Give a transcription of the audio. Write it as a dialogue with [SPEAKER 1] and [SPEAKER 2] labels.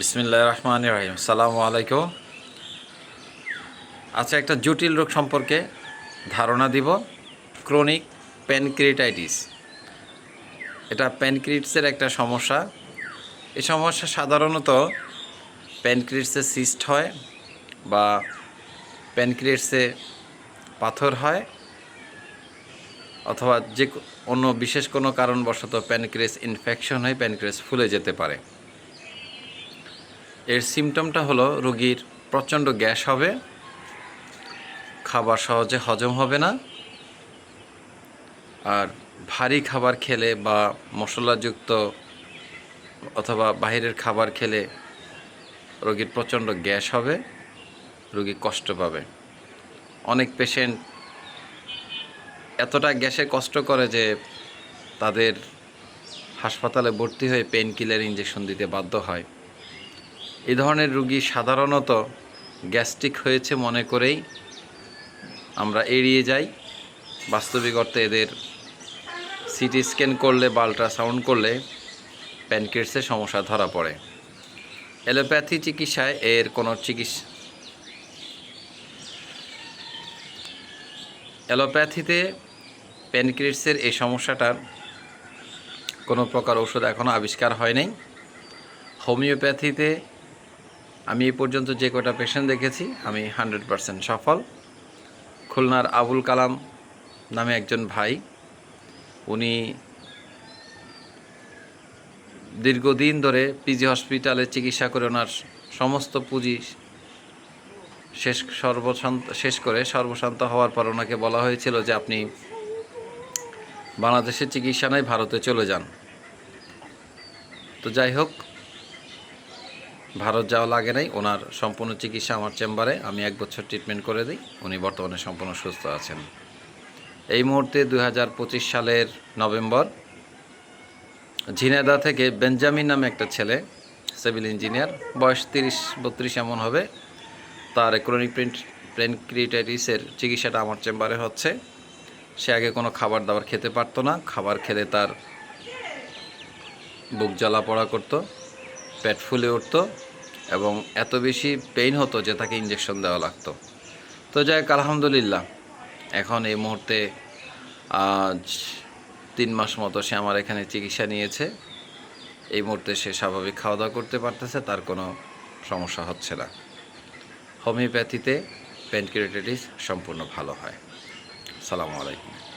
[SPEAKER 1] বিসমিল্লাহ রহমান রহিম। সালামু আলাইকুম। আচ্ছা একটা জটিল রোগ সম্পর্কে ধারণা দিব। Chronic pancreatitis. এটা প্যানক্রিটসের একটা সমস্যা। এই সমস্যা সাধারণত প্যানক্রিটসে সিস্ট হয় বা প্যানক্রিয়েটসে পাথর হয় অথবা যে অন্য বিশেষ কোনো কারণবশত প্যানক্রিয়াস ইনফেকশন হয়ে প্যানক্রিয়াস ফুলে যেতে পারে। এর সিমটমটা হলো রোগীর প্রচণ্ড গ্যাস হবে, খাবার সহজে হজম হবে না, আর ভারী খাবার খেলে বা মশলাযুক্ত অথবা বাইরের খাবার খেলে রোগীর প্রচণ্ড গ্যাস হবে, রোগী কষ্ট পাবে। অনেক পেশেন্ট এতটা গ্যাসে কষ্ট করে যে তাদের হাসপাতালে ভর্তি হয়ে পেন কিলার ইঞ্জেকশন দিতে বাধ্য হয়। এই ধরনের রুগী সাধারণত গ্যাস্ট্রিক হয়েছে মনে করেই আমরা এড়িয়ে যাই। বাস্তবিক অর্থে এদের সিটি স্ক্যান করলে বা আল্ট্রাসাউন্ড করলে প্যানক্রিয়াসের সমস্যা ধরা পড়ে। অ্যালোপ্যাথি চিকিৎসায় এর কোনো চিকিৎসা অ্যালোপ্যাথিতে প্যানক্রিয়াসের এই সমস্যাটার কোনো প্রকার ওষুধ এখনও আবিষ্কার হয় নাই। হোমিওপ্যাথিতে আমি এ পর্যন্ত যে কটা পেশেন্ট দেখেছি, আমি হান্ড্রেড পারসেন্ট সফল। খুলনার আবুল কালাম নামে একজন ভাই, উনি দীর্ঘদিন ধরে পিজি হসপিটালে চিকিৎসা করে ওনার সমস্ত পুঁজি শেষ সর্বশান্ত, শেষ করে সর্বশান্ত হওয়ার পর ওনাকে বলা হয়েছিল যে আপনি বাংলাদেশের চিকিৎসা নয় ভারতে চলে যান। তো যাই হোক ভারত যাওয়া লাগে নাই, ওনার সম্পূর্ণ চিকিৎসা আমার চেম্বারে, আমি এক বছর ট্রিটমেন্ট করে দিই, উনি বর্তমানে সম্পূর্ণ সুস্থ আছেন। এই মুহূর্তে দু হাজার পঁচিশ সালের নভেম্বর ঝিনেদা থেকে বেঞ্জামিন নামে একটা ছেলে, সিভিল ইঞ্জিনিয়ার, বয়স তিরিশ, বত্রিশ এমন হবে, তার ক্রনিক প্রিন্ট প্যানক্রিয়েটাইটিসের চিকিৎসাটা আমার চেম্বারে হচ্ছে। সে আগে কোনো খাবার দাবার খেতে পারতো না, খাবার খেলে তার বুক জ্বালা পড়া করতো, পেট ফুলে উঠতো এবং এত বেশি পেইন হতো যে তাকে ইঞ্জেকশন দেওয়া লাগতো। তো যাই হোক আলহামদুলিল্লাহ। এখন এই মুহূর্তে, আজ তিন মাস মতো সে আমার এখানে চিকিৎসা নিয়েছে। এই মুহূর্তে সে স্বাভাবিক খাওয়া দাওয়া করতে পারতেছে, তার কোনো সমস্যা হচ্ছে না। হোমিওপ্যাথিতে প্যানক্রিয়েটাইটিস সম্পূর্ণ ভালো হয়। সালামু আলাইকুম।